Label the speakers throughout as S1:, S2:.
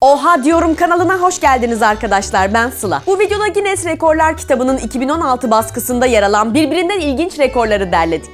S1: Oha diyorum kanalına hoş geldiniz arkadaşlar ben Sıla. Bu videoda Guinness Rekorlar kitabının 2016 baskısında yer alan birbirinden ilginç rekorları derledik.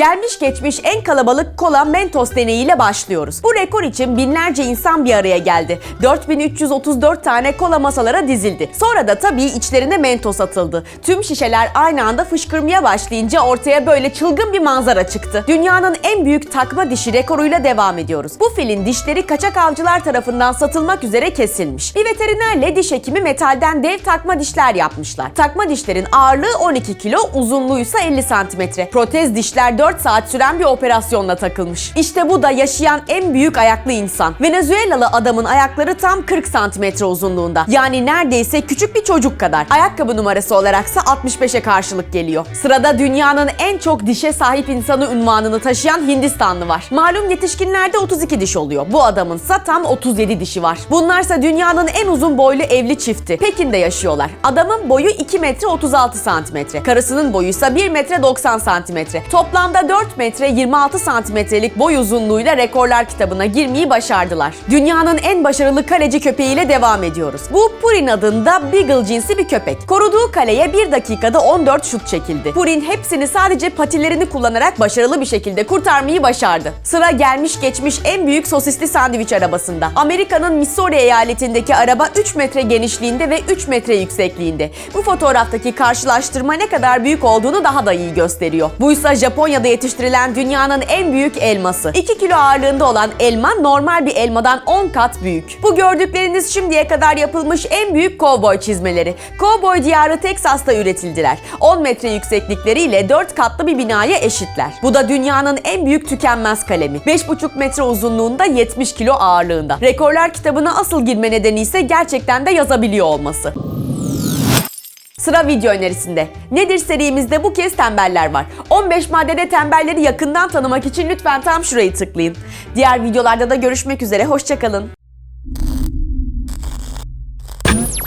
S1: Gelmiş geçmiş en kalabalık kola Mentos deneyiyle başlıyoruz. Bu rekor için binlerce insan bir araya geldi. 4334 tane kola masalara dizildi. Sonra da tabii içlerine Mentos atıldı. Tüm şişeler aynı anda fışkırmaya başlayınca ortaya böyle çılgın bir manzara çıktı. Dünyanın en büyük takma dişi rekoruyla devam ediyoruz. Bu filin dişleri kaçak avcılar tarafından satılmak üzere kesilmiş. Bir veterinerle diş hekimi metalden dev takma dişler yapmışlar. Takma dişlerin ağırlığı 12 kilo, uzunluğuysa 50 santimetre. Protez dişler 4 saat süren bir operasyonla takılmış. İşte bu da yaşayan en büyük ayaklı insan. Venezuelalı adamın ayakları tam 40 santimetre uzunluğunda. Yani neredeyse küçük bir çocuk kadar. Ayakkabı numarası olaraksa 65'e karşılık geliyor. Sırada dünyanın en çok dişe sahip insanı unvanını taşıyan Hindistanlı var. Malum yetişkinlerde 32 diş oluyor. Bu adamınsa tam 37 dişi var. Bunlarsa dünyanın en uzun boylu evli çifti. Pekin'de yaşıyorlar. Adamın boyu 2 metre 36 santimetre. Karısının boyuysa 1 metre 90 santimetre. Toplamda 4 metre 26 santimetrelik boy uzunluğuyla rekorlar kitabına girmeyi başardılar. Dünyanın en başarılı kaleci köpeğiyle devam ediyoruz. Bu Purin adında Beagle cinsi bir köpek. Koruduğu kaleye 1 dakikada 14 şut çekildi. Purin hepsini sadece patilerini kullanarak başarılı bir şekilde kurtarmayı başardı. Sıra gelmiş geçmiş en büyük sosisli sandviç arabasında. Amerika'nın Missouri eyaletindeki araba 3 metre genişliğinde ve 3 metre yüksekliğinde. Bu fotoğraftaki karşılaştırma ne kadar büyük olduğunu daha da iyi gösteriyor. Buysa Japonya'da yetiştirilen dünyanın en büyük elması. 2 kilo ağırlığında olan elma normal bir elmadan 10 kat büyük. Bu gördükleriniz şimdiye kadar yapılmış en büyük kovboy çizmeleri. Kovboy diyarı Teksas'ta üretildiler. 10 metre yükseklikleriyle 4 katlı bir binaya eşitler. Bu da dünyanın en büyük tükenmez kalemi. 5,5 metre uzunluğunda 70 kilo ağırlığında. Rekorlar kitabına asıl girme nedeni ise gerçekten de yazabiliyor olması. Sıra video önerisinde. Nedir serimizde bu kez tembeller var. 15 maddede tembelleri yakından tanımak için lütfen tam şurayı tıklayın. Diğer videolarda da görüşmek üzere, hoşçakalın.